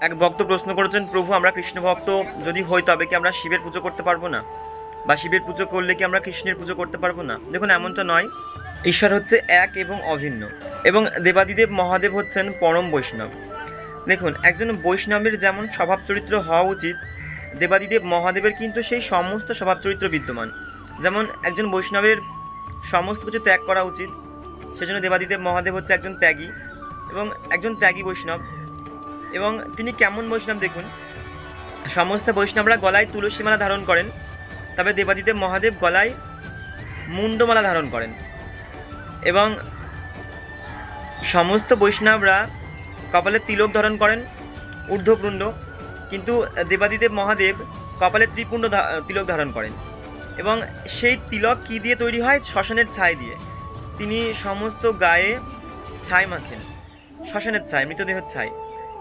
এক ভক্ত প্রশ্ন করেছেন, প্রভু, আমরা কৃষ্ণ ভক্ত, যদি হই তবে কি আমরা শিবের পুজো করতে পারব না? বা শিবের পুজো করলে কি আমরা কৃষ্ণের পুজো করতে পারব না? দেখুন, এমনটা নয়। ঈশ্বর হচ্ছে এক এবং অভিন্ন। এবং দেবাদিদেব মহাদেব হচ্ছেন পরম বৈষ্ণব। দেখুন, একজন বৈষ্ণবের যেমন স্বভাব চরিত্র হওয়া উচিত, দেবাদিদেব মহাদেবের কিন্তু সেই সমস্ত স্বভাব চরিত্র বিদ্যমান। যেমন একজন বৈষ্ণবের সমস্ত কিছু ত্যাগ করা উচিত, সেজন্য দেবাদিদেব মহাদেব হচ্ছে একজন ত্যাগী এবং একজন ত্যাগী বৈষ্ণব। এবং তিনি কেমন বৈষ্ণব দেখুন? সমস্ত বৈষ্ণবরা গলায় তুলসীমালা ধারণ করেন, তবে দেবাদিদেব মহাদেব গলায় মুন্ডমালা ধারণ করেন। এবং সমস্ত বৈষ্ণবরা কপালে তিলক ধারণ করেন ঊর্ধ্বপুণ্ড কিন্তু দেবাদিদেব মহাদেব কপালে ত্রিপুণ্ড তিলক ধারণ করেন। এবং সেই তিলক কী দিয়ে তৈরি হয়? শ্মশানের ছাই দিয়ে। তিনি সমস্ত গায়ে ছাই মাখেন। শ্মশানের ছাই, মৃতদেহের ছাই।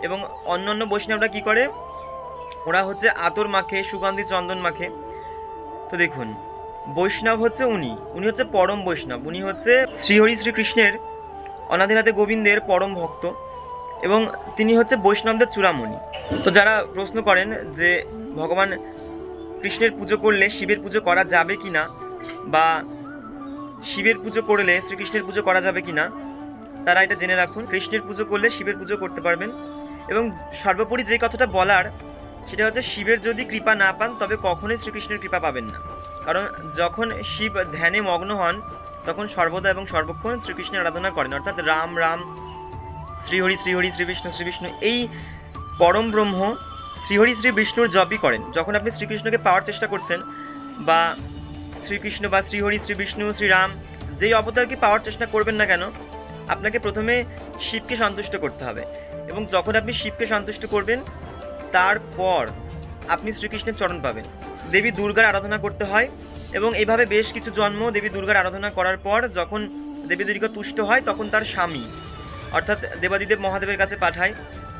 এবং অন্যান্য বৈষ্ণবরা কি করে? ওরা হচ্ছে আতর মাখে, সুগন্ধি চন্দন মাখে। তো দেখুন, বৈষ্ণব হচ্ছে উনি। উনি হচ্ছে পরম বৈষ্ণব। উনি হচ্ছে শ্রীহরি শ্রীকৃষ্ণের অনাধিনাথে গোবিন্দের পরম ভক্ত এবং তিনি হচ্ছে বৈষ্ণবদের চূড়ামণি। তো যারা প্রশ্ন করেন যে ভগবান কৃষ্ণের পুজো করলে শিবের পুজো করা যাবে কি না বা শিবের পুজো করলে শ্রীকৃষ্ণের পুজো করা যাবে কি না তারা এটা জেনে রাখুন। কৃষ্ণের পুজো করলে শিবের পুজো করতে পারবেন। এবং সর্বোপরি যে কথাটা বলার, সেটা হচ্ছে শিবের যদি কৃপা না পান, তবে কখনোই শ্রীকৃষ্ণের কৃপা পাবেন না। কারণ যখন শিব ধ্যানে মগ্ন হন, তখন সর্বদা এবং সর্বক্ষণ শ্রীকৃষ্ণের আরাধনা করেন। অর্থাৎ রাম রাম, শ্রীহরি শ্রীহরি শ্রী বিষ্ণু শ্রী বিষ্ণু এই পরম ব্রহ্ম শ্রীহরি, শ্রী বিষ্ণুর জপই করেন। যখন আপনি শ্রীকৃষ্ণকে পাওয়ার চেষ্টা করছেন, বা শ্রীকৃষ্ণ বা শ্রীহরি শ্রী বিষ্ণু শ্রীরাম, যেই অবতারকে পাওয়ার চেষ্টা করবেন না কেন আপনাকে প্রথমে শিবকে সন্তুষ্ট করতে হবে। এবং যখন আপনি শিবকে সন্তুষ্ট করবেন, তারপর আপনি শ্রীকৃষ্ণের চরণ পাবেন। দেবী দুর্গার আরাধনা করতে হয় এবং এইভাবে বেশ কিছু জন্ম দেবী দুর্গার আরাধনা করার পর যখন দেবী দুর্গা তুষ্ট হয়, তখন তার স্বামী, অর্থাৎ দেবাদিদেব মহাদেবের কাছে পাঠায়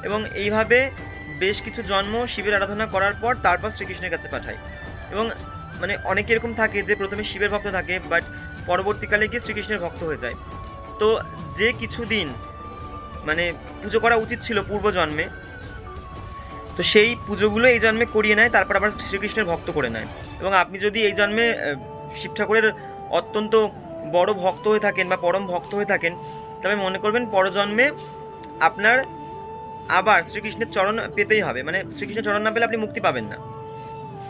এবং এইভাবে বেশ কিছু জন্ম শিবের আরাধনা করার পর তারপর শ্রীকৃষ্ণের কাছে পাঠায়। এবং মানে অনেকে এরকম থাকে যে প্রথমে শিবের ভক্ত থাকে বাট পরবর্তীকালে গিয়ে শ্রীকৃষ্ণের ভক্ত হয়ে যায়। তো যে কিছুদিন মানে পুজো করা উচিত ছিল পূর্বজন্মে, তো সেই পুজোগুলো এই জন্মে করিয়ে নেয়, তারপর আবার শ্রীকৃষ্ণের ভক্ত করে নেয়। এবং আপনি যদি এই জন্মে শিব ঠাকুরের অত্যন্ত বড় ভক্ত হয়ে থাকেন বা পরম ভক্ত হয়ে থাকেন, তবে মনে করবেন পরজন্মে আপনার আবার শ্রীকৃষ্ণের চরণ পেতেই হবে। মানে শ্রীকৃষ্ণের চরণ না পেলে আপনি মুক্তি পাবেন না।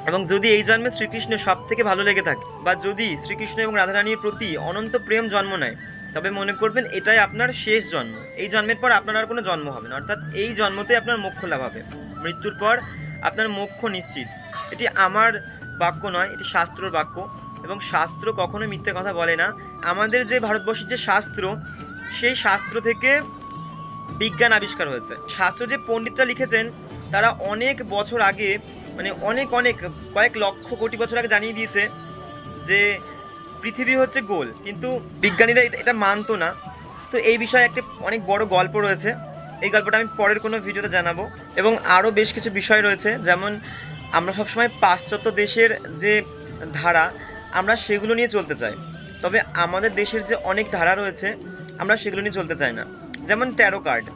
এবং যদি এই জন্মে শ্রীকৃষ্ণের সব থেকে ভালো লেগে থাকে বা যদি শ্রীকৃষ্ণ এবং রাধারানীর প্রতি অনন্ত প্রেম জন্ম নেয় তবে মনে করবেন এটাই আপনার শেষ জন্ম। এই জন্মের পর আপনার আর কোনো জন্ম হবে না। অর্থাৎ এই জন্মতে আপনার মোক্ষ লাভ হবে। মৃত্যুর পর আপনার মোক্ষ নিশ্চিত। এটি আমার বাক্য নয়, এটি শাস্ত্রর বাক্য। এবং শাস্ত্র কখনো মিথ্যে কথা বলে না। আমাদের যে ভারতবর্ষের যে শাস্ত্র, সেই শাস্ত্র থেকে বিজ্ঞান আবিষ্কার হয়েছে। শাস্ত্র যে পণ্ডিতরা লিখেছেন, তারা অনেক বছর আগে মানে অনেক অনেক, কয়েক লক্ষ কোটি বছর আগে জানিয়ে দিয়েছে যে পৃথিবী হচ্ছে গোল, কিন্তু বিজ্ঞানীরা এটা- মানতো না। তো এই বিষয়ে একটি অনেক বড় গল্প রয়েছে। এই গল্পটা আমি পরের কোনো ভিডিওতে জানাব। এবং আরও বেশ কিছু বিষয় রয়েছে, যেমন আমরা সবসময় পাশ্চাত্য দেশের যে ধারা, আমরা সেগুলো নিয়ে চলতে চাই। তবে আমাদের দেশের যে অনেক ধারা রয়েছে, আমরা সেগুলো নিয়ে চলতে চাই না। যেমন ট্যারো কার্ড।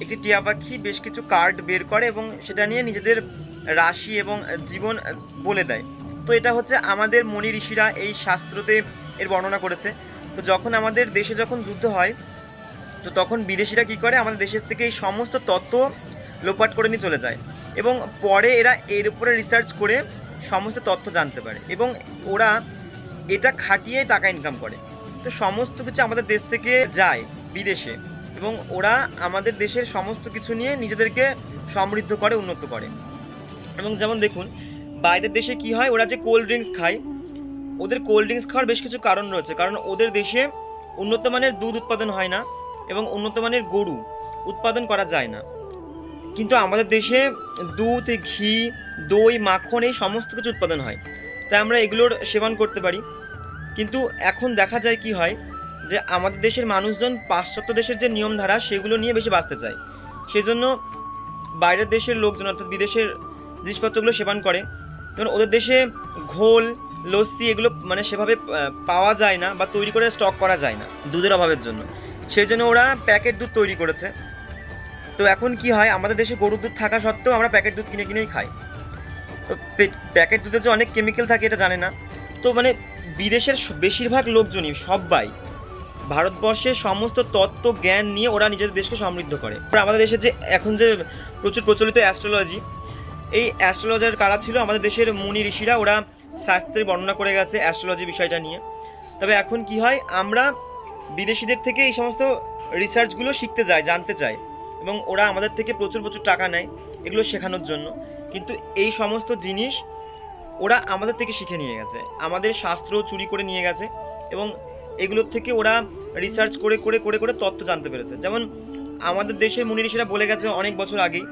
একটি টিয়া পাখি বেশ কিছু কার্ড বের করে এবং সেটা নিয়ে নিজেদের রাশি এবং জীবন বলে দেয়। তো এটা হচ্ছে আমাদের মনি ঋষিরা এই শাস্ত্রতে এর বর্ণনা করেছে। তো যখন আমাদের দেশে যখন যুদ্ধ হয়, তো তখন বিদেশিরা কি করে? আমাদের দেশের থেকে এই সমস্ত তত্ত্ব লোপাট করে নিয়ে চলে যায়। এবং পরে এরা এর উপরে রিসার্চ করে সমস্ত তথ্য জানতে পারে এবং ওরা এটা খাটিয়ে টাকা ইনকাম করে। তো সমস্ত কিছু আমাদের দেশ থেকে যায় বিদেশে এবং ওরা আমাদের দেশের সমস্ত কিছু নিয়ে নিজেদেরকে সমৃদ্ধ করে, উন্নত করে। এবং যেমন দেখুন বাইরের দেশে কি হয়, ওরা যে কোল্ড ড্রিঙ্কস খায়, ওদের কোল্ড ড্রিঙ্কস খাওয়ার বেশ কিছু কারণ রয়েছে। কারণ ওদের দেশে উন্নত মানের দুধ উৎপাদন হয় না এবং উন্নত মানের গরু উৎপাদন করা যায় না। কিন্তু আমাদের দেশে দুধ, ঘি, দই, মাখন এই সমস্ত কিছু উৎপাদন হয়। তাই আমরা এগুলোর সেবন করতে পারি। কিন্তু এখন দেখা যায় কি হয় যে আমাদের দেশের মানুষজন পাশ্চাত্য দেশের যে নিয়মধারা, সেগুলো নিয়ে বেশি বাঁচতে চায়। সেজন্য বাইরের দেশের লোকজন অর্থাৎ বিদেশের জিনিসপত্রগুলো সেবন করে। যেমন ওদের দেশে ঘোল, লস্যি এগুলো মানে সেভাবে পাওয়া যায় না বা তৈরি করে স্টক করা যায় না দুধের অভাবের জন্য। সেই জন্য ওরা প্যাকেট দুধ তৈরি করেছে। তো এখন কি হয়, আমাদের দেশে গরুর দুধ থাকা সত্ত্বেও আমরা প্যাকেট দুধ কিনে কিনেই খাই। তো প্যাকেট দুধে যে অনেক কেমিক্যাল থাকে এটা জানে না। তো মানে বিদেশের বেশিরভাগ লোকজনই, সবাই ভারতবর্ষের সমস্ত তত্ত্ব, জ্ঞান নিয়ে ওরা নিজেদের দেশকে সমৃদ্ধ করে। আমাদের দেশে যে এখন যে প্রচুর প্রচলিত অ্যাস্ট্রোলজি এই অ্যাস্ট্রোলজার কারা ছিল? আমাদের দেশের মুনি ঋষিরা, ওরা শাস্ত্রে বর্ণনা করে গেছে অ্যাস্ট্রোলজি বিষয়টা নিয়ে। তবে এখন কি হয়? আমরা বিদেশিদের থেকে এই সমস্ত রিসার্চগুলো শিখতে যাই, জানতে চাই। এবং ওরা আমাদের থেকে প্রচুর প্রচুর টাকা নেয় এগুলো শেখানোর জন্য। কিন্তু এই সমস্ত জিনিস ওরা আমাদের থেকে শিখে নিয়ে গেছে। আমাদের শাস্ত্র চুরি করে নিয়ে গেছে এবং এগুলোর থেকে ওরা রিসার্চ করে করে করে করে তত্ত্ব জানতে পেরেছে। যেমন আমাদের দেশের মুনি ঋষিরা বলে গেছে অনেক বছর আগেই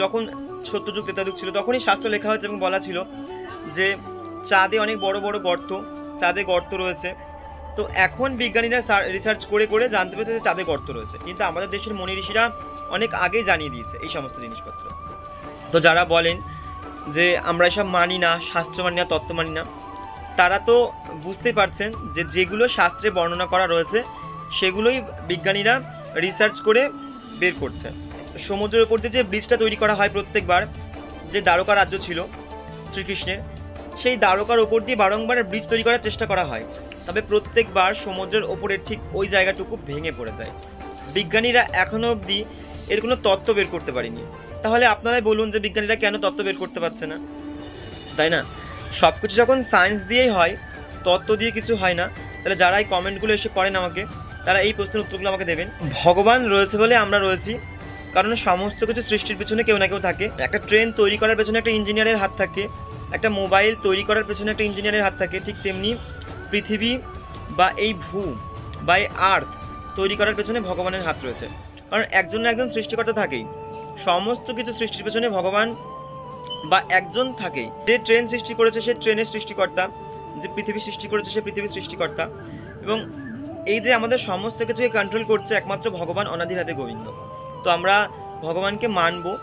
যখন সত্যযুগ ত্রেতাযুগ ছিল, তখনই শাস্ত্র লেখা হয়েছে এবং বলা ছিল যে চাঁদে অনেক বড় বড় গর্ত, চাঁদে গর্ত রয়েছে। তো এখন বিজ্ঞানীরা রিসার্চ করে করে জানতে পেরেছে যে চাঁদে গর্ত রয়েছে। কিন্তু আমাদের দেশের মনি ঋষিরা অনেক আগেই জানিয়ে দিয়েছে এই সমস্ত জিনিসপত্র। তো যারা বলেন যে আমরা এসব মানি না, শাস্ত্র মানি না, তত্ত্ব মানি না, তারা তো বুঝতেই পারছেন যে যেগুলো শাস্ত্রে বর্ণনা করা রয়েছে, সেগুলোই বিজ্ঞানীরা রিসার্চ করে বের করছে সমুদ্রের উপর দিয়ে যে ব্রিজটা তৈরি করা হয় প্রত্যেকবার, যে দ্বারকা রাজ্য ছিল শ্রীকৃষ্ণের, সেই দ্বারকার ওপর দিয়ে বারংবার ব্রিজ তৈরি করার চেষ্টা করা হয়। তবে প্রত্যেকবার সমুদ্রের ওপরের ঠিক ওই জায়গাটুকু ভেঙে পড়ে যায়। বিজ্ঞানীরা এখনও অবধি এর কোনো তত্ত্ব বের করতে পারেনি। তাহলে আপনারাই বলুন যে বিজ্ঞানীরা কেন তত্ত্ব বের করতে পারছে না? তাই না? সব কিছু যখন সায়েন্স দিয়েই হয়, তত্ত্ব দিয়ে কিছু হয় না, তাহলে যারা এই কমেন্টগুলো এসে করেন আমাকে, তারা এই প্রশ্নের উত্তরগুলো আমাকে দেবেন। ভগবান রয়েছে বলে আমরা রয়েছি। কারণ সমস্ত কিছু সৃষ্টির পেছনে কেউ না কেউ থাকে। একটা ট্রেন তৈরি করার পেছনে একটা ইঞ্জিনিয়ারের হাত থাকে। একটা মোবাইল তৈরি করার পেছনে একটা ইঞ্জিনিয়ারের হাত থাকে। ঠিক তেমনি পৃথিবী বা এই ভূ বা এই আর্থ তৈরি করার পেছনে ভগবানের হাত রয়েছে। কারণ একজন না একজন সৃষ্টিকর্তা থাকেই। সমস্ত কিছু সৃষ্টির পেছনে ভগবান বা একজন থাকেই। যে ট্রেন সৃষ্টি করেছে সে ট্রেনের সৃষ্টিকর্তা, যে পৃথিবী সৃষ্টি করেছে সে পৃথিবীর সৃষ্টিকর্তা। এবং এই যে আমাদের সমস্ত কিছুকে কন্ট্রোল করছে একমাত্র ভগবান অনাদির হাতে গোবিন্দ। তো আমরা ভগবানকে মানব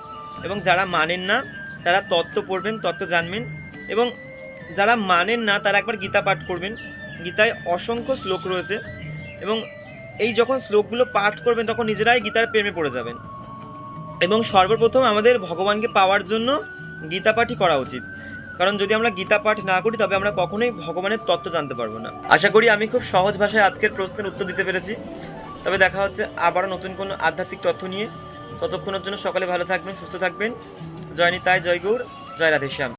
এবং যারা মানেন না, তারা তত্ত্ব পড়বেন, তত্ত্ব জানবেন এবং যারা মানেন না, তারা একবার গীতা পাঠ করবেন। গীতায় অসংখ্য শ্লোক রয়েছে এবং এই যখন শ্লোকগুলো পাঠ করবেন, তখন নিজেরাই গীতার প্রেমে পড়ে যাবেন। এবং সর্বপ্রথম আমাদের ভগবানকে পাওয়ার জন্য গীতা পাঠই করা উচিত। কারণ যদি আমরা গীতা পাঠ না করি, তবে আমরা কখনোই ভগবানের তত্ত্ব জানতে পারব না। আশা করি আমি খুব সহজ ভাষায় আজকের প্রশ্নের উত্তর দিতে পেরেছি। তবে দেখা হচ্ছে আবারও নতুন কোনো আধ্যাত্মিক তথ্য নিয়ে। ততক্ষণের জন্য সকালে ভালো থাকবেন, সুস্থ থাকবেন। জয় নিতাই জয় গৌর, জয় রাধেশ্যাম